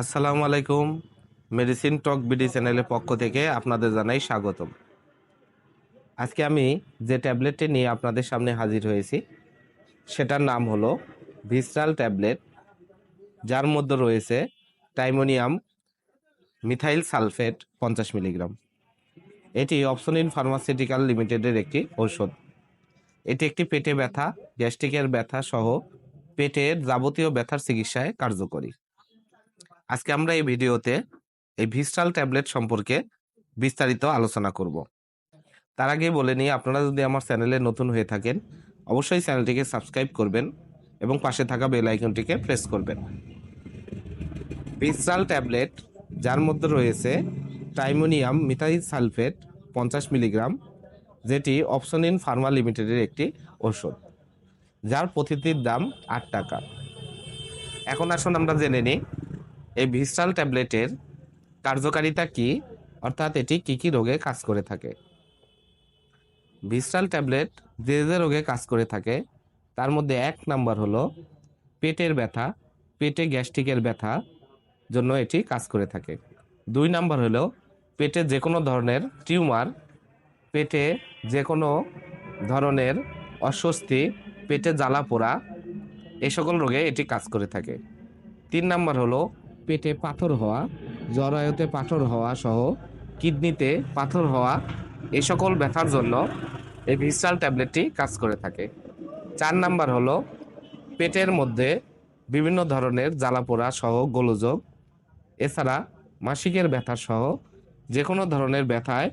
আসসালামু আলাইকুম। মেডিসিন টক বিডি চ্যানেলের পক্ষ থেকে আপনাদের জানাই স্বাগতম। আজকে আমি যে ট্যাবলেটটি নিয়ে আপনাদের সামনে হাজির হয়েছি, সেটার নাম হলো ভিস্টাল ট্যাবলেট যার মধ্যে রয়েছে টাইমোনিয়াম মিথাইল সালফেট পঞ্চাশ মিলিগ্রাম। এটি অপসনিন ফার্মাসিউটিক্যাল লিমিটেডের একটি ঔষধ। এটি একটি পেটে ব্যথা, গ্যাস্ট্রিকের ব্যথা সহ পেটের যাবতীয় ব্যথার চিকিৎসায় কার্যকরী। আজকে আমরা এই ভিডিওতে এই ভিস্টাল ট্যাবলেট সম্পর্কে বিস্তারিত আলোচনা করব। তার আগে বলে নিই, আপনারা যদি আমার চ্যানেলে নতুন হয়ে থাকেন, অবশ্যই চ্যানেলটিকে সাবস্ক্রাইব করবেন এবং পাশে থাকা বেল আইকনটিকে প্রেস করবেন। ভিস্টাল ট্যাবলেট, যার মধ্যে রয়েছে টাইমোনিয়াম মিথাইল সালফেট পঞ্চাশ মিলিগ্রাম, যেটি অপশন ইন ফার্মা লিমিটেডের একটি ওষুধ যার প্রতিটির দাম আট টাকা। এখন আসুন আমরা জেনে নিই এই ভিস্টাল ট্যাবলেটের কার্যকারিতা কি? অর্থাৎ এটি কি কি রোগে কাজ করে থাকে? ভিস্টাল ট্যাবলেট যে যে রোগে কাজ করে থাকে, তার মধ্যে এক নাম্বার হলো পেটের ব্যথা, পেটে গ্যাস্ট্রিকের ব্যথা জন্য এটি কাজ করে থাকে। দুই নাম্বার হলো পেটে যে কোনো ধরনের টিউমার, পেটে যে কোনো ধরনের অস্বস্তি, পেটে জ্বালা পোড়া এই সকল রোগে এটি কাজ করে থাকে। তিন নাম্বার হলো পেটে পাথর হওয়া, জরায়ুতে পাথর হওয়া সহ কিডনিতে পাথর হওয়া এ সকল ব্যথার জন্য এই ভিস্টাল ট্যাবলেটটি কাজ করে থাকে। চার নাম্বার হলো পেটের মধ্যে বিভিন্ন ধরনের জ্বালাপোড়া সহ গোলযোগ, এছাড়া মাসিকের ব্যথা সহ যে কোনো ধরনের ব্যথায়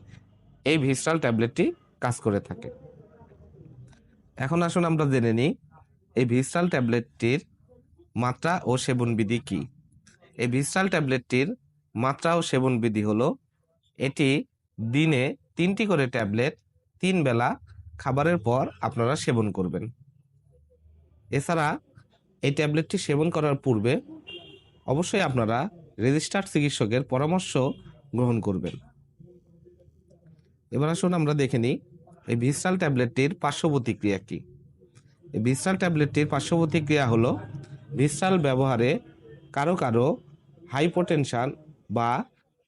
এই ভিস্টাল ট্যাবলেটটি কাজ করে থাকে। এখন আসুন আমরা জেনে নিই, এই ভিস্টাল ট্যাবলেটটির মাত্রা ও সেবনবিধি কি? এই ভিস্টাল ট্যাবলেটটির মাত্রা ও সেবনবিধি হলো, এটি দিনে তিনটি করে ট্যাবলেট তিন বেলা খাবারের পর আপনারা সেবন করবেন। এছাড়া এই ট্যাবলেটটি সেবন করার পূর্বে অবশ্যই আপনারা রেজিস্টার্ড চিকিৎসকের পরামর্শ গ্রহণ করবেন। এবার আসুন আমরা দেখে নিই, এই ভিস্টাল ট্যাবলেটটির পার্শ্ব প্রতিক্রিয়া কী? এই ভিস্টাল ট্যাবলেটটির পার্শ্ব প্রতিক্রিয়া হলো ভিস্টাল ব্যবহারে কারও কারও হাইপোটেনশন বা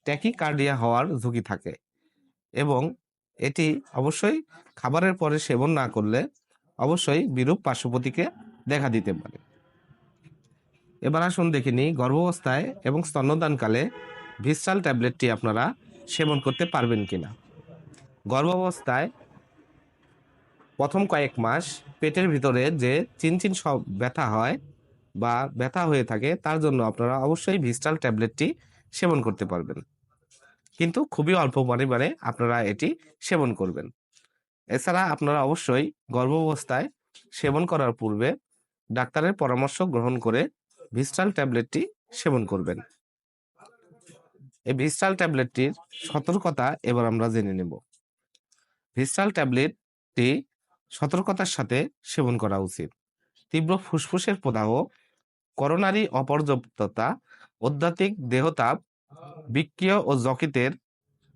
ট্যাকিকার্ডিয়া হওয়ার ঝুঁকি থাকে এবং এটি অবশ্যই খাবারের পরে সেবন না করলে অবশ্যই বিরূপ পার্শ্বপতিকে দেখা দিতে পারে। এবার আসুন দেখে নিই গর্ভাবস্থায় এবং স্তন্যদানকালে ভিস্টাল ট্যাবলেটটি আপনারা সেবন করতে পারবেন কিনা। গর্ভাবস্থায় প্রথম কয়েক মাস পেটের ভিতরে যে চিনচিন সব ব্যথা হয় বা ব্যথা হয়ে থাকে, তার জন্য আপনারা অবশ্যই ভিস্টাল ট্যাবলেটটি সেবন করতে পারবেন। কিন্তু খুবই অল্প পরিমাণে আপনারা এটি সেবন করবেন। এছাড়া আপনারা অবশ্যই গর্ভাবস্থায় সেবন করার পূর্বে ডাক্তারের পরামর্শ গ্রহণ করে ভিস্টাল ট্যাবলেটটি সেবন করবেন। এই ভিস্টাল ট্যাবলেটটির সতর্কতা এবার আমরা জেনে নেব। ভিস্টাল ট্যাবলেটটি সতর্কতার সাথে সেবন করা উচিত। তীব্র ফুসফুসের প্রদাহ করোনারি অপর্যাপ্ততা অধ্যাত্মিক দেহতাপ, বিক্রিয় ও যকৃতের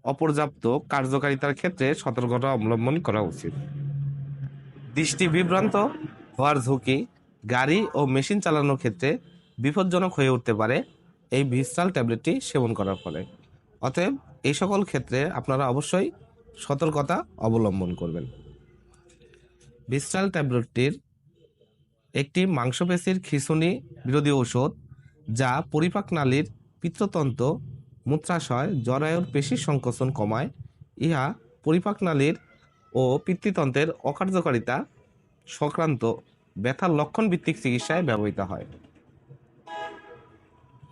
অপর্যাপ্ত কার্যকারিতার ক্ষেত্রে সতর্কতা অবলম্বন করা উচিত। দৃষ্টি বিভ্রান্ত হওয়ার ঝুঁকি গাড়ি ও মেশিন চালানোর ক্ষেত্রে বিপজ্জনক হয়ে উঠতে পারে এই ভিস্টাল ট্যাবলেটটি সেবন করার ফলে। অতএব এই সকল ক্ষেত্রে আপনারা অবশ্যই সতর্কতা অবলম্বন করবেন। ভিস্টাল ট্যাবলেটটির একটি মাংসপেশির খিঁচুনি বিরোধী ঔষধ যা পরিপাক নালীর পিত্ততন্ত্র, মূত্রাশয়, জরায়ুর পেশি সংকোচন কমায়। ইহা পরিপাক নালীর ও পিতৃতন্ত্রের অকার্যকারিতা সংক্রান্ত ব্যথার লক্ষণ ভিত্তিক চিকিৎসায় ব্যবহৃত হয়।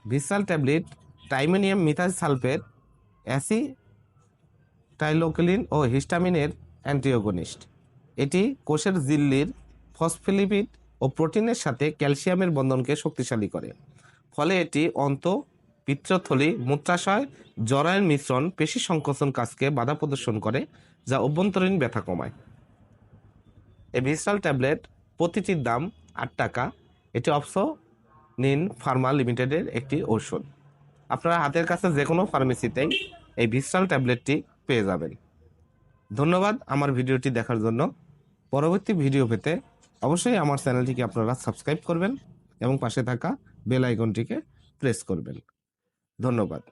ভিসাল tablet, tiemonium methyl sulphate acetylcholine ও হিস্টামিনের অ্যান্টিওগনিস্ট এটি কোষের জিল্লির ফসফোলিপিড ও প্রোটিনের সাথে ক্যালসিয়ামের বন্ধনকে শক্তিশালী করে। ফলে এটি অন্ত, পিত্রথলি, মূত্রাশয়, জরায়ের মিশ্রণ, পেশি সংকোচন কাজকে বাধা প্রদর্শন করে, যা অভ্যন্তরীণ ব্যথা কমায়। এই ভিস্টাল ট্যাবলেট প্রতিটির দাম আট টাকা। এটি অপসো নিন ফার্মা লিমিটেডের একটি ঔষধ। আপনারা হাতের কাছে যে কোনো ফার্মেসিতেই এই ভিস্টাল ট্যাবলেটটি পেয়ে যাবেন। ধন্যবাদ আমার ভিডিওটি দেখার জন্য। পরবর্তী ভিডিও পেতে অবশ্যই আমার চ্যানেলটিকে আপনারা সাবস্ক্রাইব করবেন এবং পাশে থাকা বেল আইকনটিকে প্রেস করবেন। ধন্যবাদ।